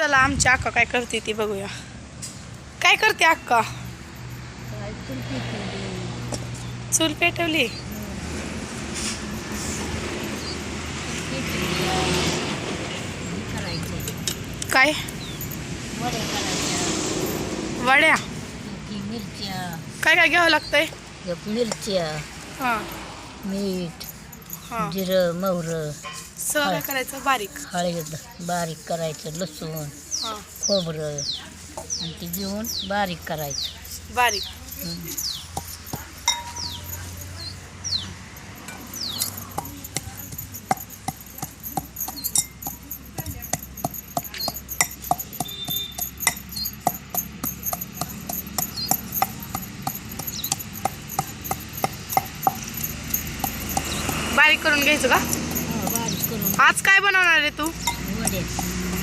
चला आमची अक्का काय करते ती बघूया. काय करते अक्का? चूल पेटवली? काय? वड्या. मिरच्या काय काय घ्यावं लागतंय? मिरच्या हां. मीठ हां. जिरं मोहरं. सगळं करायचं बारीक. हळद बारीक करायचं लसूण हां. खोबरं. आणि ते घेऊन बारीक करायचं. बारीक. हं. बारीक करून घ्यायचं का? आज काय बनवणार आहे तू?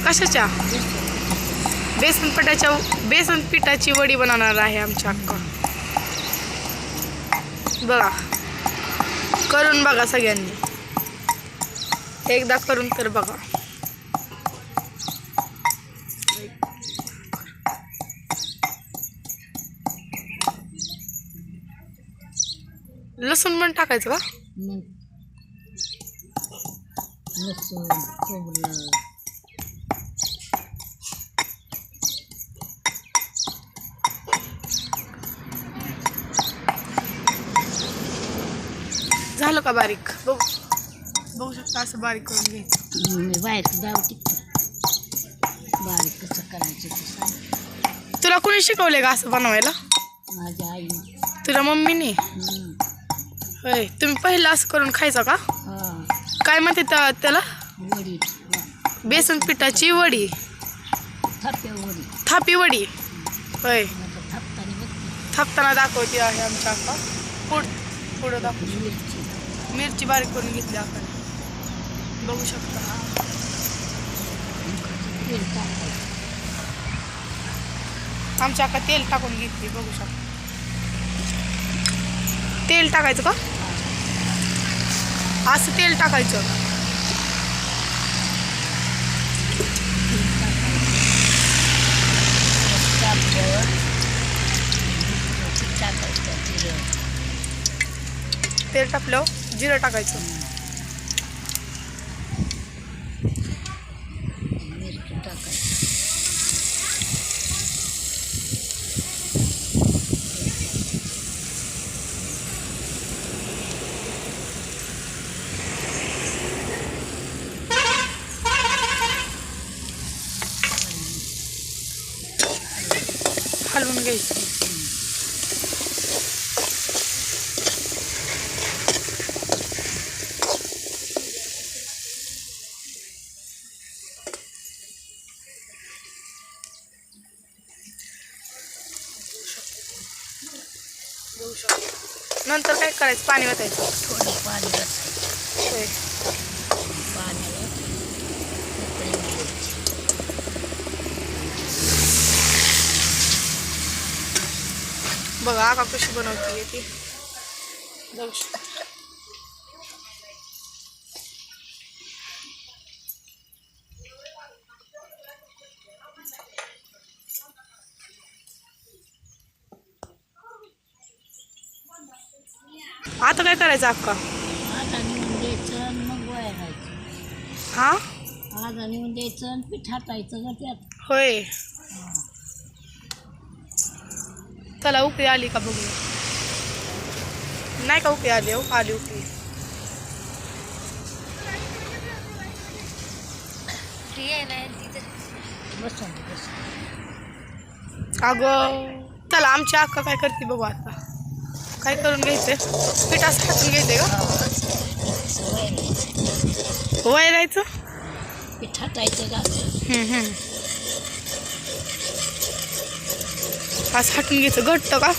कशाच्या? बेसन. बेसन पिठाच्या बेसन पिठाची वडी बनवणार आहे आमच्या अक्का. बघा. करून बघा सगळ्यांनी. एकदा करून तर बघा. लसूण पण टाकायचं का? लसूण खोबरं झालं का बारीक? बघू बघू शकता असं बारीक करून घ्यायचं बाहेर टिकते बारीक कसं करायचं तुला कोणी शिकवले का असं बनवायला? माझ्या आई तुझ्या मम्मीने. होय तुम्ही पहिलं असं करून खायचं का? काय म्हणते त्या- त्याला? वडी. बेसन पिठाची वडी. थापी वडी. होय. थपतानी दाखवते आहे आमच्या आता. पुढ पुढं दाखव. मिरची. मिरची बारीक करून घेतली आपण. बघू शकता. आमच्या आका तेल टाकून घेतली बघू शकता. तेल टाकायचं का? असं तेल टाकायचं टाकल्यावर टाकायचं जिरं तेल टाकल्यावर जिरं टाकायचं घ्यायचं. नंतर काय करायचं? पाणी ओतायचं थोडं पाणी होय. बघा आका कशी बनवते ती. शकता आता काय करायचं अक्का? आता नेऊन द्यायचं आणि मग वळायचं हा? आता नेऊन द्यायचं पीठ हातायचं का त्यात? होय. चला उकळी आली का बघू. नाही का उकळी आली हो? आली उकळी. अगं चला आमची अक्का काय करते बघू आता. काय करून घ्यायचंय? पीठ असं टाकून घ्यायचंय का वय राहायचं? पीठ का साठून हटून घ्यायचं. घट्ट का?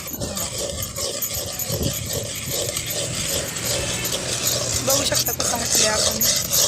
बघू शकता कसं हटले आपण.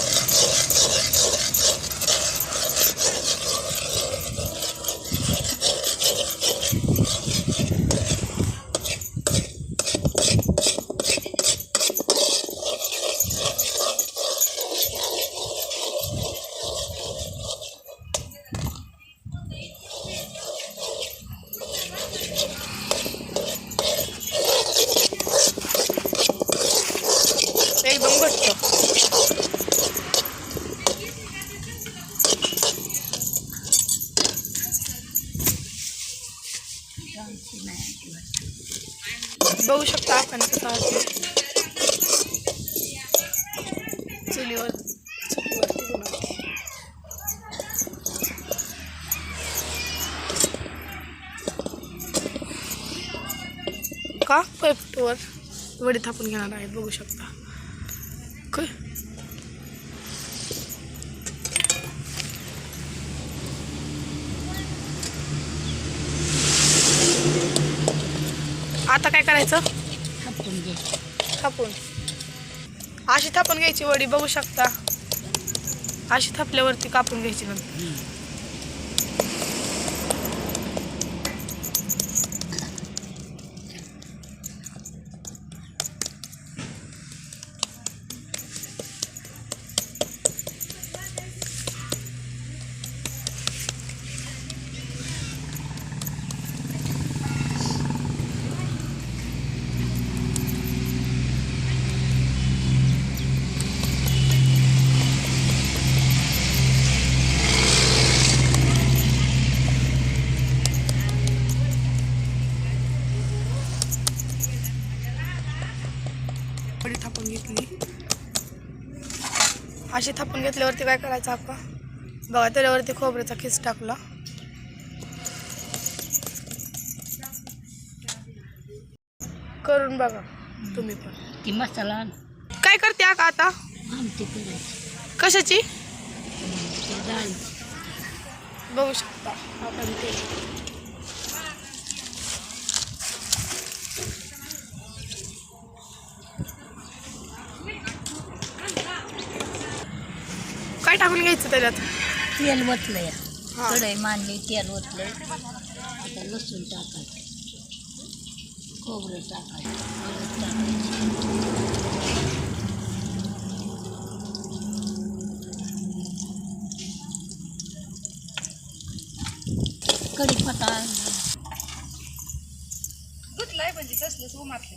बघू शकता आपण चुलीवर का? पैपटवर वडी थापून घेणार आहे बघू शकता. आता काय करायचं? थापून घे. थापून. अशी थापून घ्यायची वडी बघू शकता. अशी थापल्यावरती कापून घ्यायची नंतर वडी थापून घेतली. अशी थापून घेतल्यावरती काय करायचं आपण? बघा त्याच्यावरती खोबऱ्याचा खिस टाकला. करून बघा तुम्ही पण. ती मसाला काय करते का आता? आमटी कशाची? बघू शकता आपण ते काय टाकून घ्यायचं त्याच्यात तेल ओतलंय. कढई मांडली तेल ओतलंय. आता लसूण टाकायचं. खोबरं टाकायचं. हळद टाकायची. कढीपत्ता. धुतलाय म्हणजे कसलं तू मारले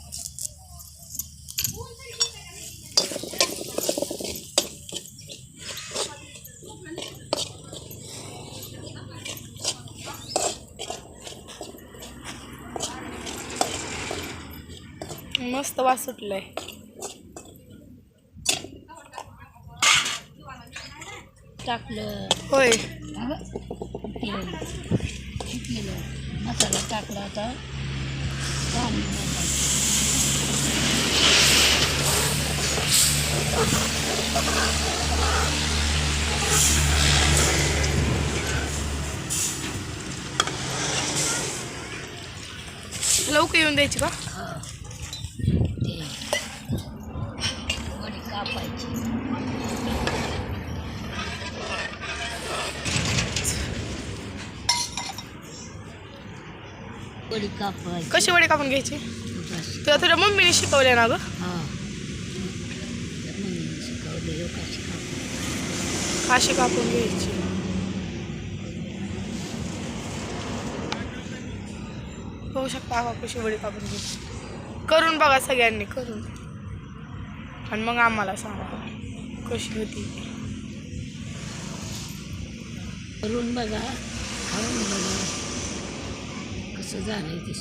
मस्त वास सुटलाय. टाकलं. होय. मसाला टाकला आता. लवकर येऊन द्यायची का हा. ते वडी कापायची वडी कापायची कशी वडी कापून घ्यायची? बस. तुला तुझ्या मम्मीने शिकवले ना ग? हा. त्या मम्मीने शिकवलं हे कशी कापून. घ्यायची. बघू शकता हा कशी वडी कापून घ्यायची. करून बघा सगळ्यांनी करून. आणि मग आम्हाला सांगा कशी होती. करून बघा खाऊन बघा. कसं झालंय ते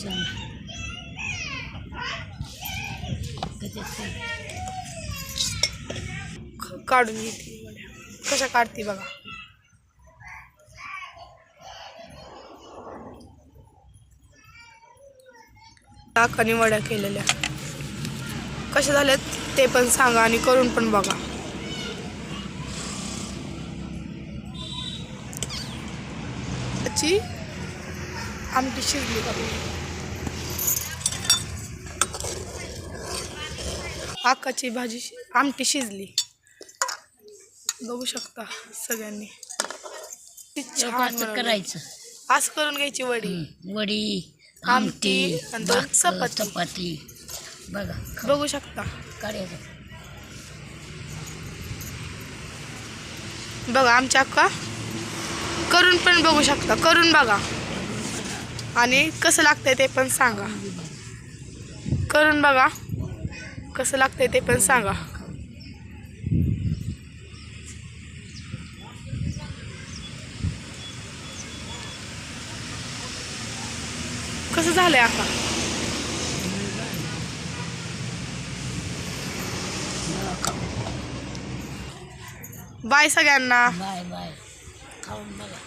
काढून घेते. कशा काढते बघा. काकाने वड्या केलेल्या. कशा झाल्यात ते पण सांगा आणि करून पण बघा. आमटी शिजली का आकाची भाजी आमटी शिजली. बघू शकता सगळ्यांनी. करायचं. असं करून घ्यायची वडी. वडी आमटी आणि दोन चपाती. चपाती. बघा बघू शकता. बघा. आमच्या अक्का करून पण बघू शकता. करून बघा. आणि कसं लागतंय ते पण सांगा. करून बघा. कसं लागतंय ते पण सांगा. कसं झालंय आता? बाय सगळ्यांना. Bye bye. खाऊन बघा.